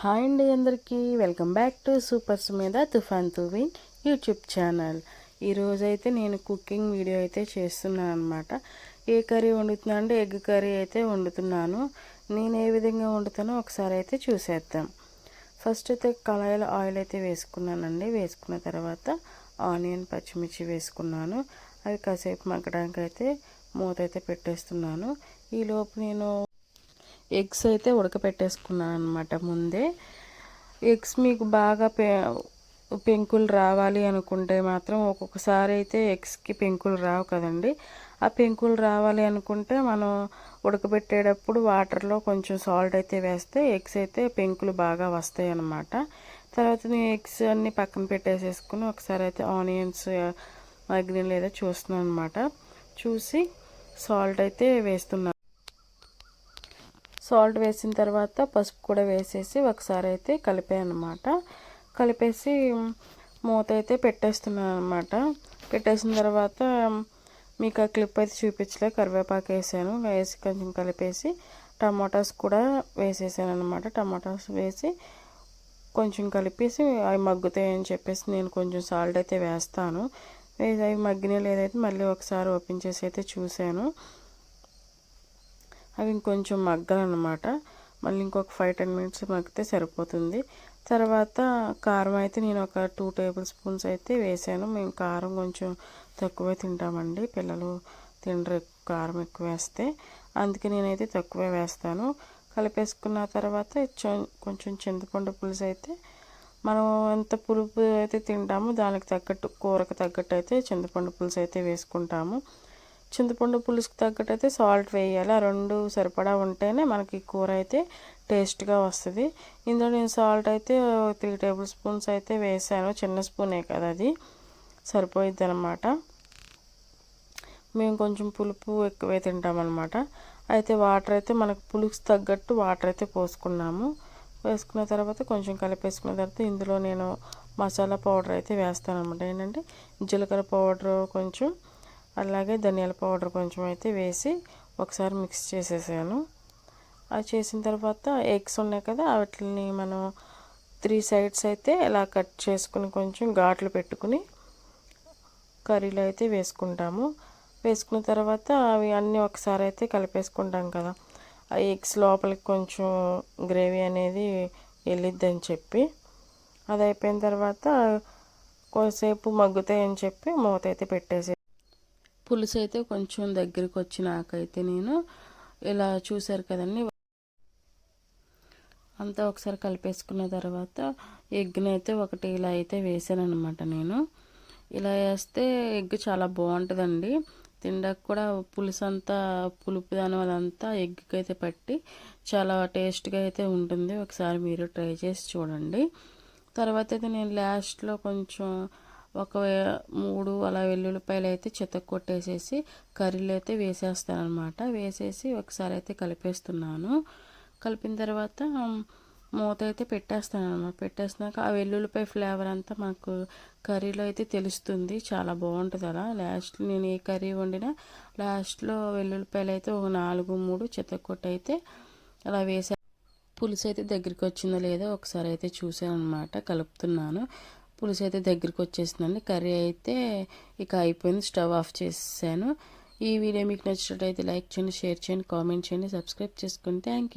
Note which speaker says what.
Speaker 1: Hi అండి అందరికీ. Welcome back to supers మీద తుఫాన్ తువిన్ యూట్యూబ్ ఛానల్. ఈరోజైతే నేను కుకింగ్ వీడియో అయితే చేస్తున్నాను అనమాట ఏ కర్రీ వండుతున్నా అంటే ఎగ్ కర్రీ అయితే వండుతున్నాను. నేను ఏ విధంగా వండుతానో ఒకసారి అయితే చూసేద్దాం. ఫస్ట్ అయితే కళాయిలో ఆయిల్ అయితే వేసుకున్నానండి. వేసుకున్న తర్వాత ఆనియన్ పచ్చిమిర్చి వేసుకున్నాను. అవి కాసేపు మగ్గడానికి అయితే మూత అయితే పెట్టేస్తున్నాను. ఈలోపు నేను ఎగ్స్ అయితే ఉడకపెట్టేసుకున్నాను అనమాట ముందే. ఎగ్స్ మీకు బాగా పె పెంకులు రావాలి అనుకుంటే మాత్రం ఒక్కొక్కసారి అయితే ఎగ్స్కి పెంకులు రావు కదండి. ఆ పెంకులు రావాలి అనుకుంటే మనం ఉడకబెట్టేటప్పుడు వాటర్లో కొంచెం సాల్ట్ అయితే వేస్తే ఎగ్స్ అయితే పెంకులు బాగా వస్తాయి అన్నమాట తర్వాత నేను ఎగ్స్ అన్నీ పక్కన పెట్టేసేసుకుని ఒకసారి అయితే ఆనియన్స్ మగ్గిన లేదా చూస్తున్నాను అనమాట చూసి సాల్ట్ అయితే వేస్తున్నాను సాల్ట్ వేసిన తర్వాత పసుపు కూడా వేసేసి ఒకసారి అయితే కలిపాను అనమాట కలిపేసి మూత అయితే పెట్టేస్తున్నాను అనమాట పెట్టేసిన తర్వాత మీకు ఆ క్లిప్ అయితే చూపించలే కరివేపాకు వేసాను. వేసి కొంచెం కలిపేసి టమాటాస్ కూడా వేసేసాను అనమాట టమాటాస్ వేసి కొంచెం కలిపేసి అవి మగ్గుతాయని చెప్పేసి నేను కొంచెం సాల్ట్ అయితే వేస్తాను. అవి మగ్గిన లేదైతే మళ్ళీ ఒకసారి ఓపెన్ చేసి అయితే చూశాను. అవి ఇంకొంచెం మగ్గాలన్నమాట. మళ్ళీ ఇంకొక ఫైవ్ టెన్ మినిట్స్ మగ్గితే సరిపోతుంది. తర్వాత కారం అయితే నేను ఒక టూ టేబుల్ స్పూన్స్ అయితే వేసాను. మేము కారం కొంచెం తక్కువే తింటామండి. పిల్లలు తినరు కారం ఎక్కువ వేస్తే. అందుకే నేనైతే తక్కువే వేస్తాను. కలిపేసుకున్న తర్వాత కొంచెం చింతపండు పులుసు అయితే మనం ఎంత పులుపు అయితే తింటామో దానికి తగ్గట్టు కూరకు తగ్గట్టు అయితే చింతపండు పులుసు అయితే వేసుకుంటాము. చింతపండు పులుసుకు తగ్గట్టు అయితే సాల్ట్ వేయాలి. ఆ రెండు సరిపడా ఉంటేనే మనకి కూర అయితే టేస్ట్గా వస్తుంది. ఇందులో నేను సాల్ట్ అయితే త్రీ టేబుల్ స్పూన్స్ అయితే వేసాను. చిన్న స్పూనే కదా అది. సరిపోయిద్ది అనమాట మేము కొంచెం పులుపు ఎక్కువే తింటామన్నమాట. అయితే వాటర్ అయితే మనకు పులుసు తగ్గట్టు వాటర్ అయితే పోసుకున్నాము. వేసుకున్న తర్వాత కొంచెం కలిపేసుకున్న తర్వాత ఇందులో నేను మసాలా పౌడర్ అయితే వేస్తాను అనమాట ఏంటంటే జీలకర్ర పౌడరు కొంచెం అలాగే ధనియాల పౌడర్ కొంచెం అయితే వేసి ఒకసారి మిక్స్ చేసేసాను. అది చేసిన తర్వాత ఎగ్స్ ఉన్నాయి కదా వాటిని మనం త్రీ సైడ్స్ అయితే ఇలా కట్ చేసుకుని కొంచెం ఘాట్లు పెట్టుకుని కర్రీలో అయితే వేసుకుంటాము. వేసుకున్న తర్వాత అవి అన్నీ ఒకసారి అయితే కలిపేసుకుంటాం కదా. ఆ ఎగ్స్ లోపలికి కొంచెం గ్రేవీ అనేది వెళ్ళిద్దని చెప్పి అది అయిపోయిన తర్వాత కొంతసేపు మగ్గుతాయని చెప్పి మూత అయితే పెట్టేసి పులుసు అయితే కొంచెం దగ్గరికి వచ్చినాకైతే నేను ఇలా చూశారు కదండి. అంతా ఒకసారి కలిపేసుకున్న తర్వాత ఎగ్ని అయితే ఒకటి ఇలా అయితే వేసాను అనమాట నేను. ఇలా వేస్తే ఎగ్ చాలా బాగుంటుందండి. తినడానికి కూడా పులుసు అంతా పులుపు దాని అదంతా ఎగ్కి అయితే పట్టి చాలా టేస్ట్గా అయితే ఉంటుంది. ఒకసారి మీరు ట్రై చేసి చూడండి. తర్వాత అయితే నేను లాస్ట్లో కొంచెం ఒక మూడు అలా వెల్లుల్లిపాయలు అయితే చెత్త కొట్టేసేసి కర్రీలు అయితే వేసేస్తాను అనమాట వేసేసి ఒకసారి అయితే కలిపేస్తున్నాను. కలిపిన తర్వాత మూత అయితే పెట్టేస్తాను అనమాట పెట్టేసినాక ఆ వెల్లుల్లిపాయ ఫ్లేవర్ అంతా మాకు కర్రీలో అయితే తెలుస్తుంది. చాలా బాగుంటుంది అలా. లాస్ట్ నేను ఏ కర్రీ వండినా లాస్ట్లో వెల్లుల్లిపాయలు అయితే ఒక నాలుగు మూడు చెత్త అయితే అలా వేసా పులుసు అయితే దగ్గరికి వచ్చిందో లేదో ఒకసారి అయితే చూసాను అనమాట కలుపుతున్నాను. పులుసు అయితే దగ్గరికి వచ్చేసిందండి కర్రీ అయితే ఇక అయిపోయింది. స్టవ్ ఆఫ్ చేసాను ఈ వీడియో మీకు నచ్చినట్టయితే లైక్ చేయండి షేర్ చేయండి కామెంట్ చేయండి సబ్స్క్రైబ్ చేసుకోండి థ్యాంక్ యూ